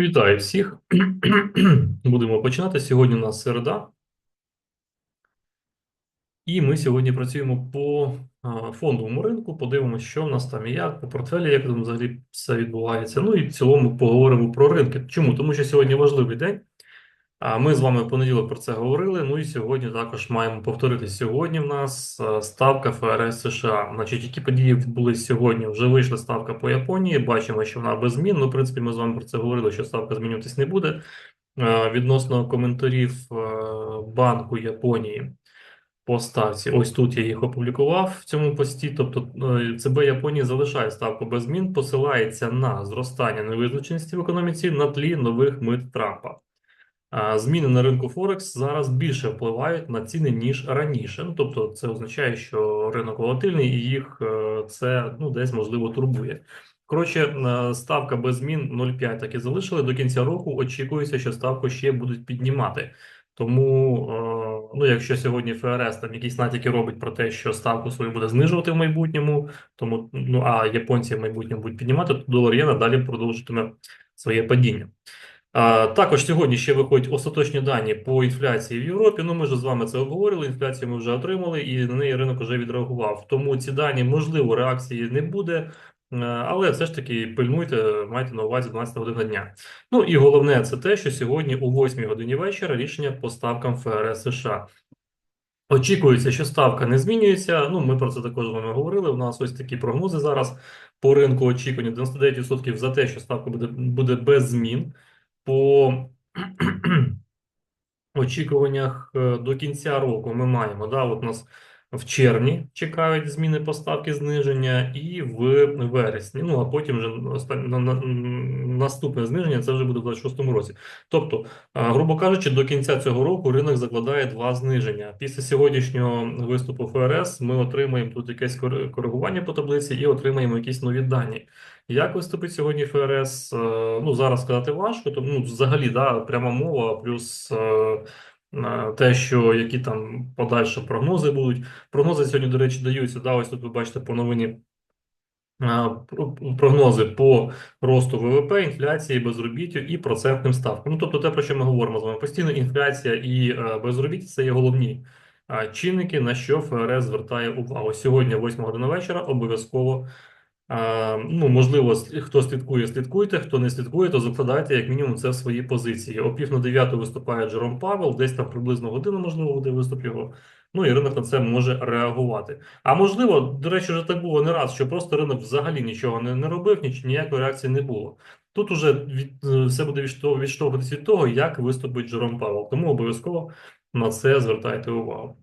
Вітаю всіх. Будемо починати. Сьогодні у нас середа. І ми сьогодні працюємо по фондовому ринку, подивимося, що в нас там і як, по портфелі, як там взагалі все відбувається. Ну і в цілому поговоримо про ринки. Чому? Тому що сьогодні важливий день. Ми з вами в понеділок про це говорили. Ну і сьогодні також маємо повторити. Сьогодні в нас ставка ФРС США. Значить, які події відбулись сьогодні? Вже вийшла ставка по Японії. Бачимо, що вона без змін. Ну, в принципі, ми з вами про це говорили, що ставка змінюватись не буде. Е, Відносно коментарів е, Банку Японії по ставці. Ось тут я їх опублікував в цьому пості. Тобто е, ЦБ Японії залишає ставку без змін, посилається на зростання невизначеності в економіці на тлі нових мит Трампа. Зміни на ринку Форекс зараз більше впливають на ціни, ніж раніше. Ну, тобто, це означає, що ринок волатильний і їх е, це ну, десь можливо турбує. Коротше, е, ставка без змін 0,5 так і залишили. До кінця року очікується, що ставку ще будуть піднімати. Тому, е, ну, якщо сьогодні ФРС там якісь натяки робить про те, що ставку свою буде знижувати в майбутньому, тому ну а японці в майбутньому будуть піднімати, то долар єна далі продовжитиме своє падіння. Також сьогодні ще виходять остаточні дані по інфляції в Європі. Ну, ми вже з вами це обговорили. Інфляцію ми вже отримали, і на неї ринок вже відреагував. Тому ці дані, можливо, реакції не буде, е, але все ж таки пильнуйте, майте на увазі 12 година дня. Ну і головне, це те, що сьогодні о 8 годині вечора рішення по ставкам ФРС США. Очікується, що ставка не змінюється. Ну, ми про це також вами говорили. У нас ось такі прогнози зараз по ринку очікування 99% за те, що ставка буде, буде без змін по очікуваннях е, до кінця року ми маємо, да, от нас в червні чекають зміни поставки зниження, і в вересні. Ну а потім вже наступне зниження це вже буде в 26-му році. Тобто, е, грубо кажучи, до кінця цього року ринок закладає два зниження. Після сьогоднішнього виступу ФРС ми отримаємо тут якесь кор- коригування по таблиці і отримаємо якісь нові дані. Як виступить сьогодні ФРС? Е, Ну, зараз сказати важко, тому ну, взагалі, да, пряма мова, плюс е, е, те, що які там подальші прогнози будуть. Прогнози сьогодні, до речі, даються. Да, ось тут ви бачите по новині прогнози по росту ВВП, інфляції, безробіттю і процентним ставкам. Ну, тобто те, про що ми говоримо з вами постійно, інфляція і безробіття це є головні чинники, на що ФРС звертає увагу. Сьогодні, 8 година вечора, обов'язково Ну, можливо, хто слідкує, слідкуйте, хто не слідкує, то закладайте як мінімум це в свої позиції. О пів на дев'яту виступає Джером Павел, десь там приблизно годину, можливо, буде виступ його. Ну і ринок на це може реагувати. А можливо, до речі, вже так було не раз, що просто ринок взагалі нічого не, не робив, ніч, ніякої реакції не було. Тут уже від, е, все буде відштов- відштовхуватися від того, як виступить Джером Павел. Тому обов'язково на це звертайте увагу.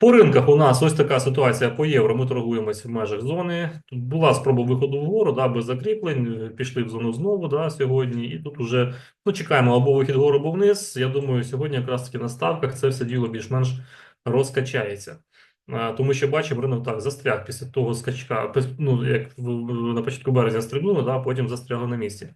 По ринках у нас ось така ситуація по євро. Ми торгуємося в межах зони. Тут була спроба виходу вгору, да, без закріплень. Пішли в зону знову да, сьогодні. І тут уже ну, чекаємо або вихід вгору, або вниз. Я думаю, сьогодні якраз таки на ставках це все діло більш-менш розкачається. Тому що бачимо, ринок так застряг після того скачка. Ну, як на початку березня стрибнули, да, потім застрягли на місці.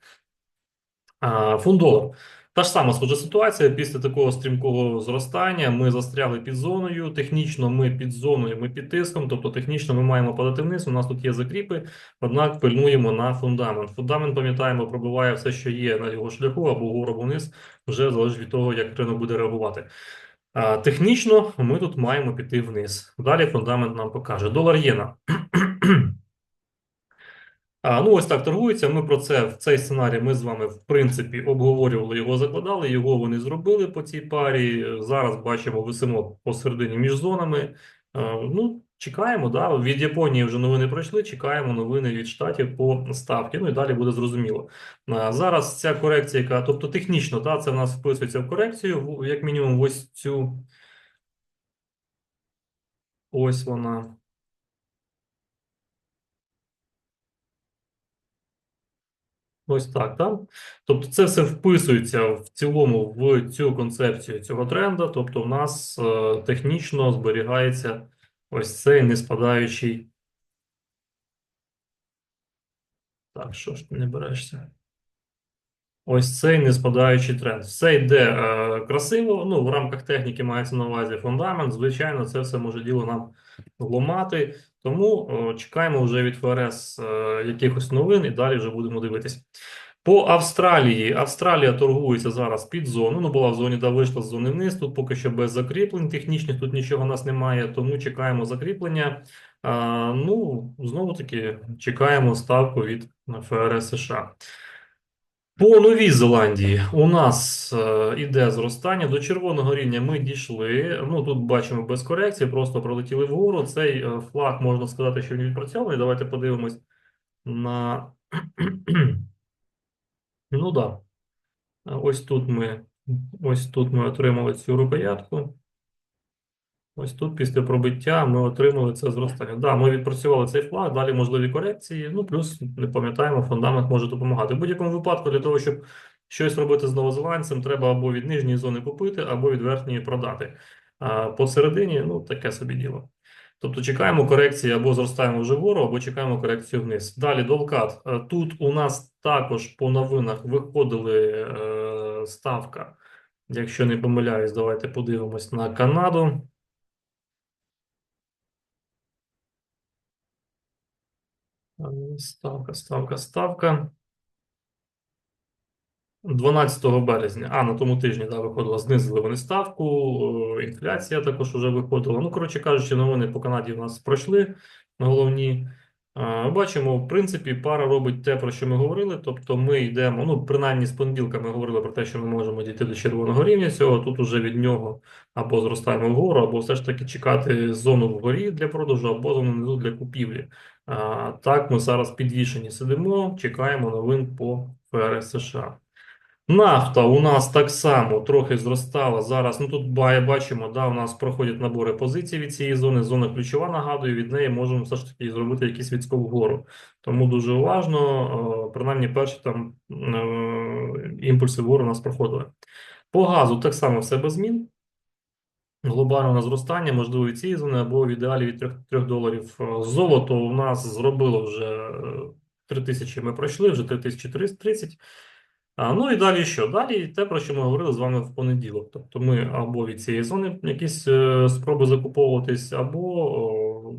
Фунт долар. Та ж сама схожа ситуація. Після такого стрімкого зростання ми застрягли під зоною. Технічно ми під зоною, ми під тиском. Тобто технічно ми маємо падати вниз. У нас тут є закріпи, однак пильнуємо на фундамент. Фундамент, пам'ятаємо, пробиває все, що є на його шляху, або вгору, або вниз, вже залежить від того, як ринок буде реагувати. Технічно ми тут маємо піти вниз. Далі фундамент нам покаже. Долар єна. А, ну, ось так торгується. Ми про це в цей сценарій ми з вами в принципі обговорювали його, закладали. Його вони зробили по цій парі. Зараз бачимо, висимо посередині між зонами. А, ну, чекаємо. Да? Від Японії вже новини пройшли. Чекаємо новини від штатів по ставки. Ну і далі буде зрозуміло. А, зараз ця корекція, яка, тобто технічно, да, це в нас вписується в корекцію, як мінімум, ось цю. Ось вона. Ось так, так? Тобто це все вписується в цілому в цю концепцію цього тренду. Тобто, в нас е, технічно зберігається ось цей неспадаючий. Так, що ж ти не берешся? Ось цей неспадаючий тренд. Все йде е, красиво. Ну, в рамках техніки мається на увазі фундамент. Звичайно, це все може діло нам ламати. Тому е, чекаємо вже від ФРС е, якихось новин і далі вже будемо дивитись. По Австралії. Австралія торгується зараз під зону. Ну, була в зоні, да вийшла з зони вниз. Тут поки що без закріплень технічних, тут нічого у нас немає, тому чекаємо закріплення. А, ну, знову таки, чекаємо ставку від ФРС США. По Новій Зеландії у нас е, іде зростання. До червоного рівня ми дійшли. Ну тут бачимо без корекції, просто пролетіли вгору. Цей е, флаг можна сказати, що він відпрацьований. Давайте подивимось на. Ну да. Ось тут ми ось тут ми отримали цю рукоятку. Ось тут після пробиття ми отримали це зростання. Да, ми відпрацювали цей флаг, далі можливі корекції. Ну, плюс не пам'ятаємо, фундамент може допомагати. В будь-якому випадку, для того, щоб щось робити з новозеландцем, треба або від нижньої зони купити, або від верхньої продати. А посередині, ну, таке собі діло. Тобто чекаємо корекції або зростаємо вже вгору, або чекаємо корекцію вниз. Далі долкат. Е, Тут у нас також по новинах виходили е, ставка. Якщо не помиляюсь, давайте подивимось на Канаду. Е, Ставка, ставка, ставка. 12 березня, а на тому тижні да, виходила, знизили вони ставку, інфляція також вже виходила. Ну, коротше кажучи, новини по Канаді у нас пройшли головні. Бачимо, в принципі, пара робить те, про що ми говорили. Тобто ми йдемо, ну, принаймні з понеділка ми говорили про те, що ми можемо дійти до червоного рівня цього. Тут уже від нього або зростаємо вгору, або все ж таки чекати зону вгорі для продажу, або зону внизу для купівлі. А, Так, ми зараз підвішені сидимо, чекаємо новин по ФРС США. Нафта у нас так само трохи зростала. Зараз, ну тут бачимо, да, у нас проходять набори позицій від цієї зони. Зона ключова, нагадую, від неї можемо все ж таки зробити якийсь відскок вгору. Тому дуже уважно, е, принаймні перші там е, імпульси вгору у нас проходили. По газу так само все без змін. Глобальне зростання, можливо, від цієї зони або в ідеалі від 3, 3 доларів. Е, Золото у нас зробило вже е, 3 тисячі ми пройшли, вже 3330. Ну і далі що? Далі те, про що ми говорили з вами в понеділок. Тобто ми або від цієї зони якісь е, спроби закуповуватись, або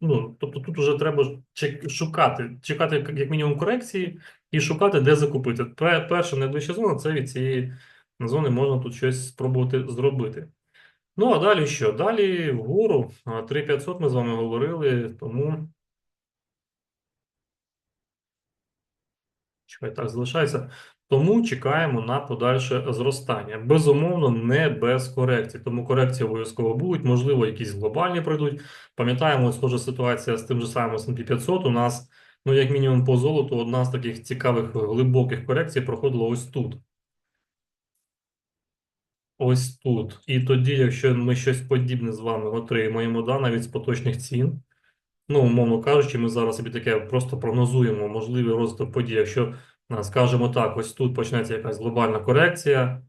ну, тобто тут вже треба шукати, чекати як мінімум корекції і шукати, де закупити. Перша найближча зона це від цієї зони можна тут щось спробувати зробити. Ну а далі що? Далі вгору а, 3500 ми з вами говорили, тому. Чекай, так залишається. Тому чекаємо на подальше зростання. Безумовно, не без корекцій. Тому корекції обов'язково будуть, можливо, якісь глобальні пройдуть. Пам'ятаємо, схожа ситуація з тим же самим S&P 500. У нас, ну, як мінімум, по золоту, одна з таких цікавих глибоких корекцій проходила ось тут. Ось тут. І тоді, якщо ми щось подібне з вами отримаємо, да, навіть з поточних цін. Ну, умовно кажучи, ми зараз собі таке просто прогнозуємо можливий розвиток подій. Якщо а, скажемо так, ось тут почнеться якась глобальна корекція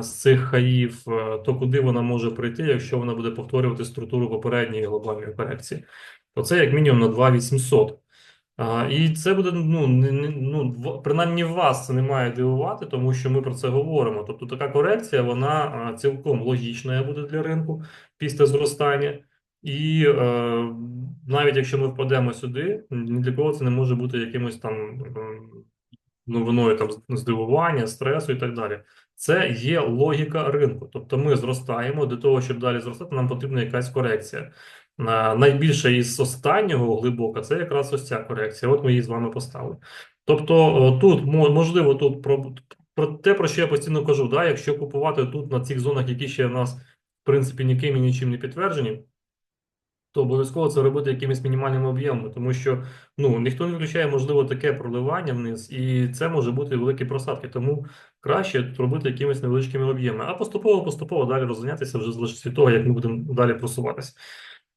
з цих хаїв, е, то куди вона може прийти, якщо вона буде повторювати структуру попередньої глобальної корекції? То це як мінімум на 2800. А, і це буде, ну, не, ну, принаймні вас це не має дивувати, тому що ми про це говоримо. Тобто така корекція, вона цілком логічною буде для ринку після зростання. І е, навіть якщо ми впадемо сюди, ні для кого це не може бути якимось там новиною там здивування, стресу і так далі. Це є логіка ринку. Тобто ми зростаємо для того, щоб далі зростати, нам потрібна якась корекція. А, Найбільша із останнього глибока це якраз ось ця корекція. От ми її з вами поставили. Тобто тут можливо тут про, про те, про що я постійно кажу, да, якщо купувати тут на цих зонах, які ще в нас в принципі ніким і нічим не підтверджені то обов'язково це робити якимись мінімальними об'ємами, тому що ну ніхто не виключає, можливо, таке проливання вниз, і це може бути великі просадки. Тому краще робити якимись невеличкими об'ємами, а поступово, поступово далі розганятися вже залежить від того, як ми будемо далі просуватися.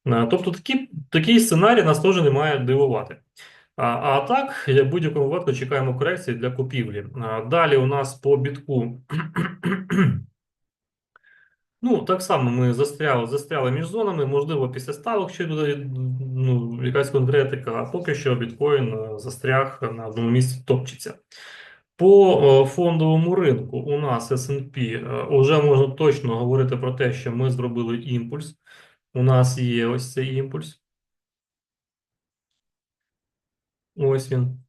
Тобто, такі, такий сценарій нас теж не має дивувати. А, а так, як в будь-якому випадку, чекаємо корекції для купівлі. А, Далі у нас по бітку. Ну, так само ми застряли, застряли між зонами, можливо, після ставок ще буде ну, якась конкретика, а поки що біткоін е, застряг на одному місці топчеться. По е, фондовому ринку у нас S&P вже можна точно говорити про те, що ми зробили імпульс. У нас є ось цей імпульс. Ось він.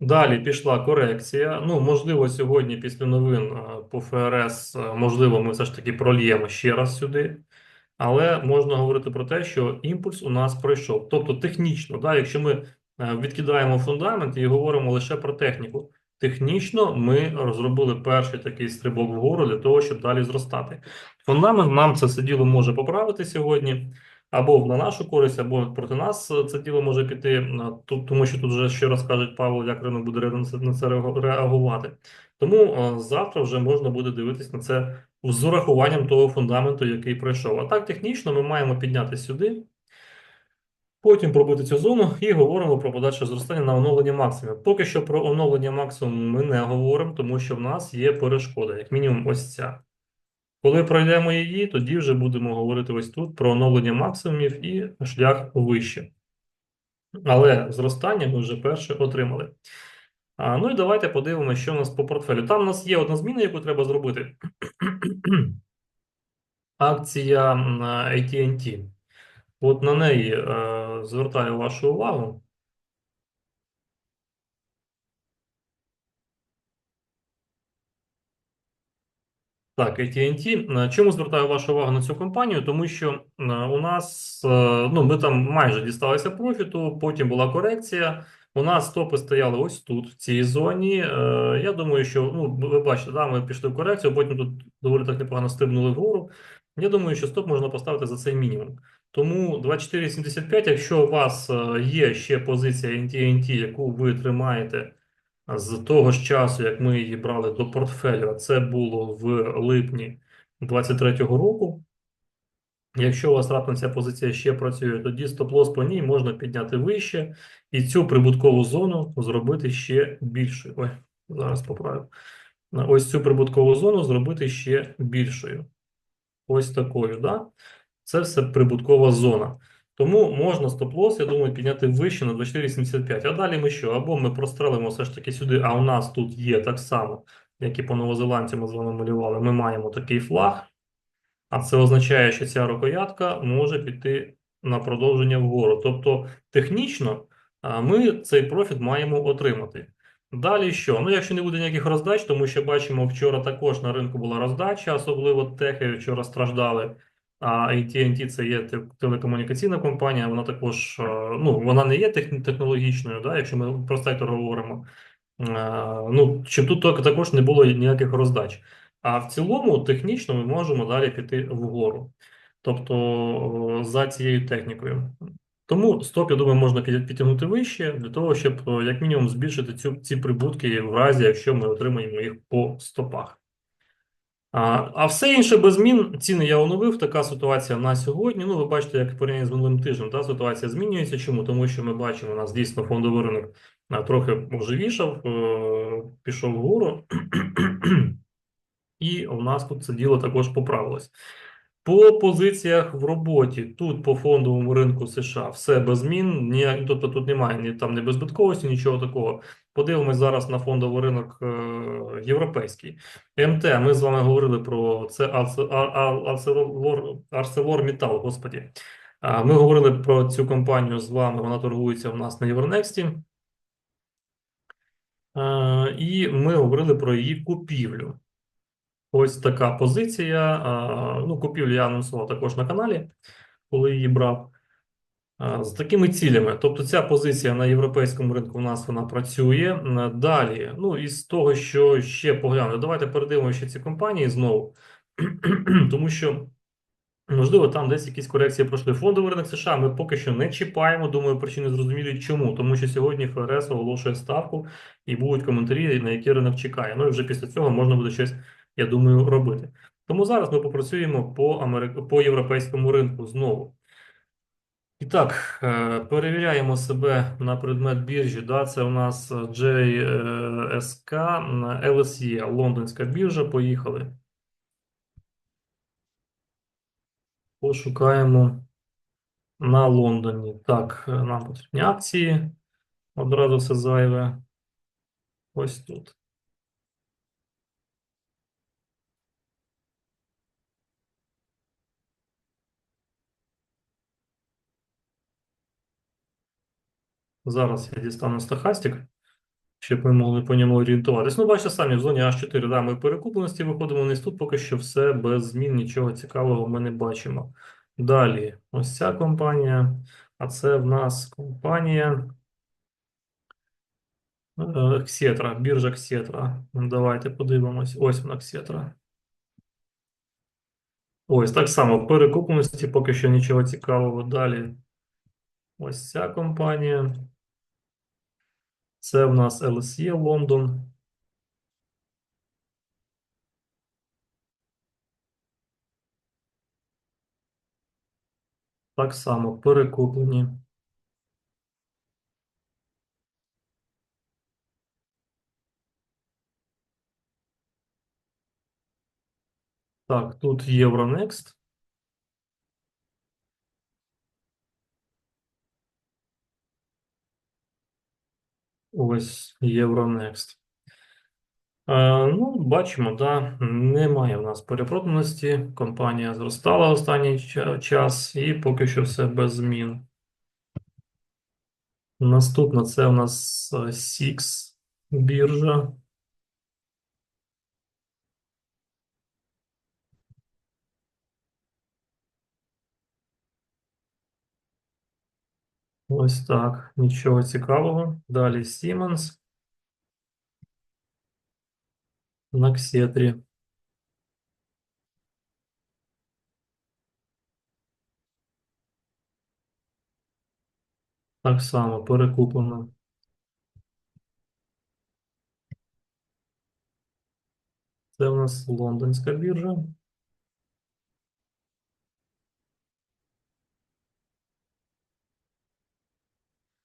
Далі пішла корекція. Ну, можливо, сьогодні після новин е, по ФРС, е, можливо, ми все ж таки прольємо ще раз сюди. Але можна говорити про те, що імпульс у нас пройшов. Тобто, технічно, да, якщо ми е, відкидаємо фундамент і говоримо лише про техніку, технічно ми розробили перший такий стрибок вгору для того, щоб далі зростати. Фундамент нам це все діло може поправити сьогодні або на нашу користь, або проти нас це діло може піти, тут, тому що тут вже ще раз кажуть Павло, як ринок буде на це- реагувати. Тому завтра вже можна буде дивитись на це з урахуванням того фундаменту, який пройшов. А так, технічно, ми маємо підняти сюди, потім пробити цю зону і говоримо про подальше зростання на оновлення максимумів. Поки що про оновлення максимуму ми не говоримо, тому що в нас є перешкода, як мінімум, ось ця. Коли пройдемо її, тоді вже будемо говорити ось тут про оновлення максимумів і шлях вище. Але зростання ми вже перше отримали. А, ну і давайте подивимося, що у нас по портфелю. Там у нас є одна зміна, яку треба зробити. Акція AT&T. От на неї е, звертаю вашу увагу. Так, AT&T. Е, Чому звертаю вашу увагу на цю компанію? Тому що е, у нас, е, ну, ми там майже дісталися профіту, потім була корекція. У нас стопи стояли ось тут, в цій зоні. Я думаю, що, ну, ви бачите, да, ми пішли в корекцію, потім тут доволі так непогано стибнули вгору. Я думаю, що стоп можна поставити за цей мінімум. Тому 24,75, якщо у вас є ще позиція NT&T, яку ви тримаєте з того ж часу, як ми її брали до портфелю, це було в липні 23-го року. Якщо у вас раптом ця позиція ще працює, тоді стоп-лосс по ній можна підняти вище і цю прибуткову зону зробити ще більшою. Ой, зараз поправлю. Ось цю прибуткову зону зробити ще більшою. Ось такою, да? Це все прибуткова зона. Тому можна стоп-лосс, я думаю, підняти вище на 24,75. А далі ми що? Або ми прострелимо все ж таки сюди, а у нас тут є так само, як і по новозеландці ми з вами малювали, ми маємо такий флаг. А це означає, що ця рукоятка може піти на продовження вгору. Тобто, технічно ми цей профіт маємо отримати. Далі що? Ну, якщо не буде ніяких роздач, тому що бачимо, вчора також на ринку була роздача, особливо техи вчора страждали. А AT&T це є телекомунікаційна компанія, вона також, е, ну, вона не є технологічною, да, якщо ми про сектор говоримо. Е, Ну, щоб тут також не було ніяких роздач. А в цілому, технічно, ми можемо далі піти вгору. Тобто за цією технікою. Тому стоп, я думаю, можна підтягнути вище для того, щоб як мінімум збільшити цю, ці прибутки в разі, якщо ми отримаємо їх по стопах. А, все інше без змін. Ціни я оновив. Така ситуація на сьогодні. Ну, ви бачите, як порівняно з минулим тижнем, та ситуація змінюється. Чому? Тому що ми бачимо, у нас дійсно фондовий ринок трохи оживішав, е, пішов вгору. І у нас тут це діло також поправилось. По позиціях в роботі, тут по фондовому ринку США все без змін, ніяк, тобто тут немає ні там не беззбитковості, нічого такого. Подивимось зараз на фондовий ринок е, європейський. МТ, ми з вами говорили про це Арселор, ArcelorMittal, господі. А, Ми говорили про цю компанію з вами, вона торгується у нас на Євронексті. Е, І ми говорили про її купівлю. Ось така позиція. Ну, купівлю я анонсував також на каналі, коли її брав. З такими цілями. Тобто ця позиція на європейському ринку у нас вона працює. Далі, ну із того, що ще поглянути, давайте передивимося ще ці компанії знову, тому що. Можливо, там десь якісь корекції пройшли. Фондовий ринок США ми поки що не чіпаємо. Думаю, причини зрозумілі. Чому? Тому що сьогодні ФРС оголошує ставку і будуть коментарі, на які ринок чекає. Ну і вже після цього можна буде щось, я думаю, робити. Тому зараз ми попрацюємо по Америк... по європейському ринку знову. І так, е, перевіряємо себе на предмет біржі. Да, це у нас JSK, LSE, лондонська біржа. Поїхали. Пошукаємо на Лондоні. Так, е, нам потрібні акції. Одразу все зайве. Ось тут. Зараз я дістану стахастик. щоб ми могли по ньому орієнтуватись. Ну, бачите, самі в зоні H4 да, ми перекупленості виходимо вниз. Тут поки що все без змін, нічого цікавого ми не бачимо. Далі, ось ця компанія, а це в нас компанія Ксетра, біржа Ксетра. Ну, Давайте подивимось. Ось вона Ксетра. Ось так само в перекупленості поки що нічого цікавого. Далі. Ось ця компанія. Це в нас LSE Лондон. Так само перекуплені. Так, тут Euronext. Ось. Е, Ну, бачимо, да, немає в нас перепроданості. Компанія зростала останній час і поки що все без змін. Наступна це у нас е, SIX біржа. Ось так. Нічого цікавого. Далі Siemens на Ксетрі. Так само перекуплено. Це у нас лондонська біржа.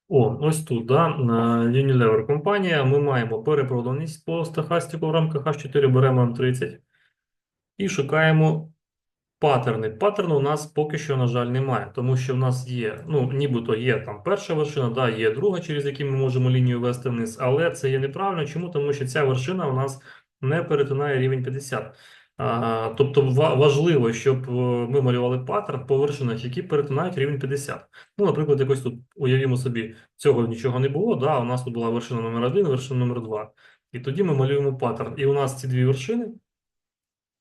О, ось тут, да, Unilever компанія. Ми маємо перепроданість по стахастику в рамках H4 беремо М30 і шукаємо паттерни. Паттерну у нас поки що, на жаль, немає, тому що в нас є, ну, нібито є там перша вершина, да, є друга, через які ми можемо лінію вести вниз, але це є неправильно. Чому? Тому що ця вершина у нас не перетинає рівень 50. Тобто важливо, щоб е, ми малювали паттерн по вершинах, які перетинають рівень 50. Ну, наприклад, якось тут уявімо собі, цього нічого не було. Да, у нас тут була вершина номер 1, вершина номер 2. І тоді ми малюємо паттерн. І у нас ці дві вершини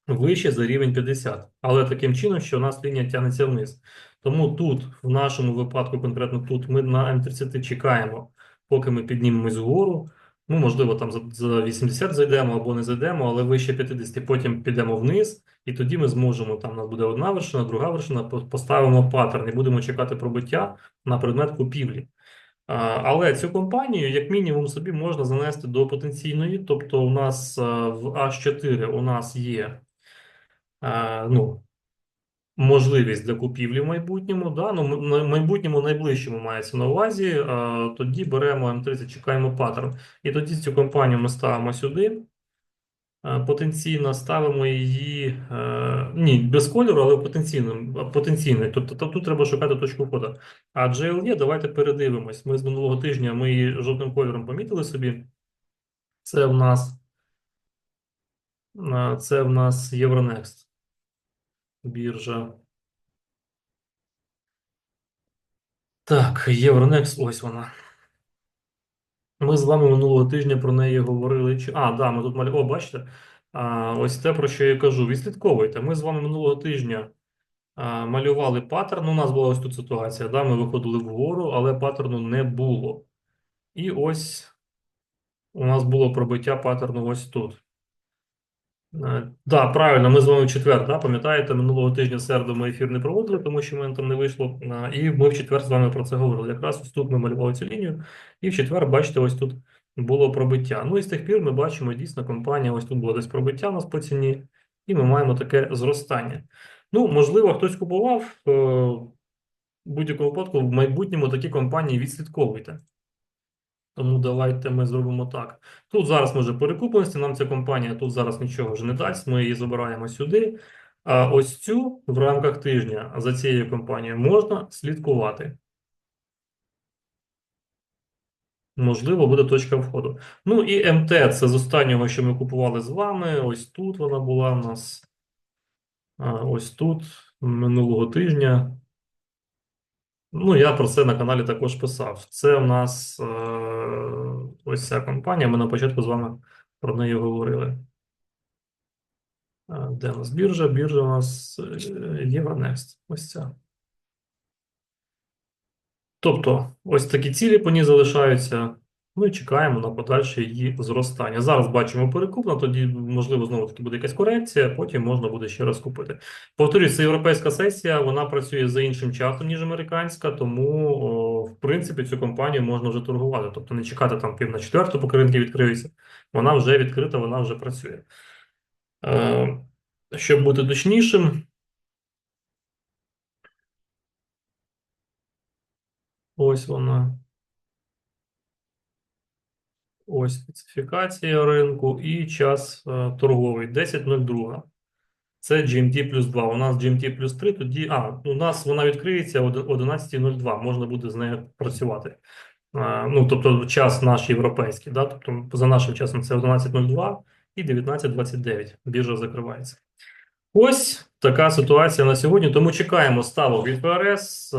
вище за рівень 50. Але таким чином, що у нас лінія тягнеться вниз. Тому тут, в нашому випадку, конкретно тут, ми на М30 чекаємо, поки ми піднімемось вгору. Ну, можливо, там за, за 80 зайдемо або не зайдемо, але вище 50, потім підемо вниз, і тоді ми зможемо, там у нас буде одна вершина, друга вершина, поставимо паттерн і будемо чекати пробиття на предмет купівлі. Але цю компанію, як мінімум, собі можна занести до потенційної. Тобто, у нас в H4 у нас є ну, можливість для купівлі в майбутньому. Да? Ну, на майбутньому найближчому мається на увазі. А, тоді беремо М30, чекаємо паттерн. І тоді цю компанію ми ставимо сюди. Потенційно ставимо її е, ні, без кольору, але потенційно, потенційно. Тобто тут треба шукати точку входу. А GLE, давайте передивимось. Ми з минулого тижня ми її жовтим кольором помітили собі. Це в нас це в нас Euronext біржа. Так, Euronext, ось вона. Ми з вами минулого тижня про неї говорили. Чи... А, да, ми тут малі... О, бачите? А, ось те, про що я кажу. Відслідковуйте. Ми з вами минулого тижня а, малювали паттерн. У нас була ось тут ситуація. Да? Ми виходили вгору, але паттерну не було. І ось у нас було пробиття паттерну ось тут. Так, да, правильно, ми з вами в четвер, да, пам'ятаєте, минулого тижня середу ми ефір не проводили, тому що мене там не вийшло. І ми в четвер з вами про це говорили. Якраз ось тут ми малювали цю лінію, і в четвер, бачите, ось тут було пробиття. Ну і з тих пір ми бачимо дійсно компанія, ось тут було десь пробиття у нас по ціні, і ми маємо таке зростання. Ну, можливо, хтось купував е, в будь-якому випадку в майбутньому такі компанії відслідковуйте. Тому давайте ми зробимо так. Тут зараз ми вже перекупленості, нам ця компанія тут зараз нічого вже не дасть, ми її забираємо сюди. А ось цю в рамках тижня за цією компанією можна слідкувати. Можливо, буде точка входу. Ну і МТ це з останнього, що ми купували з вами. Ось тут вона була у нас. Ось тут минулого тижня. Ну, я про це на каналі також писав. Це в нас е, ось ця компанія. Ми на початку з вами про неї говорили. Де у нас біржа? Біржа у нас Євронест. Ось ця. Тобто, ось такі цілі по ній залишаються. Ну і чекаємо на подальше її зростання. Зараз бачимо перекуп, на тоді, можливо, знову таки буде якась корекція, потім можна буде ще раз купити. Повторюсь, це європейська сесія, вона працює за іншим часом, ніж американська, тому, о, в принципі, цю компанію можна вже торгувати. Тобто не чекати там пів на четверту, поки ринки відкриються. Вона вже відкрита, вона вже працює. Е, щоб бути точнішим, ось вона. Ось специфікація ринку і час е, торговий 10.02. Це GMT плюс 2. У нас GMT плюс 3, тоді. А, у нас вона відкриється о 11.02. Можна буде з нею працювати. Е, ну, тобто, час наш європейський. Да? Тобто, за нашим часом це 11.02 і 19.29. Біржа закривається. Ось така ситуація на сьогодні. Тому чекаємо ставок від ФРС, е,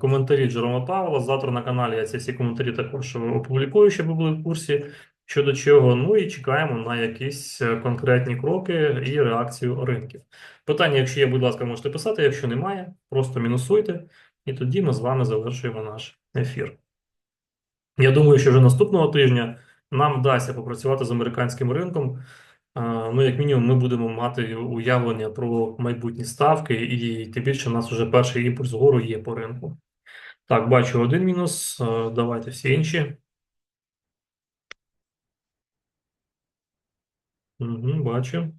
коментарі Джерома Павла. Завтра на каналі я ці всі коментарі також опублікую, щоб ви були в курсі щодо чого. Ну і чекаємо на якісь е, конкретні кроки і реакцію ринків. Питання, якщо є, будь ласка, можете писати. Якщо немає, просто мінусуйте, і тоді ми з вами завершуємо наш ефір. Я думаю, що вже наступного тижня нам вдасться попрацювати з американським ринком. Ну, як мінімум, ми будемо мати уявлення про майбутні ставки, і тим більше у нас вже перший імпульс вгору є по ринку. Так, бачу один мінус. Давайте всі інші. Угу, бачу.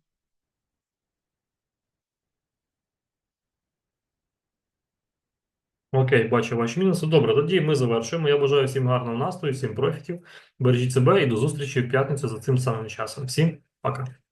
Окей, бачу ваші мінуси. Добре, тоді ми завершуємо. Я бажаю всім гарного настрою, всім профітів. Бережіть себе і до зустрічі в п'ятницю за цим самим часом. Всім пока.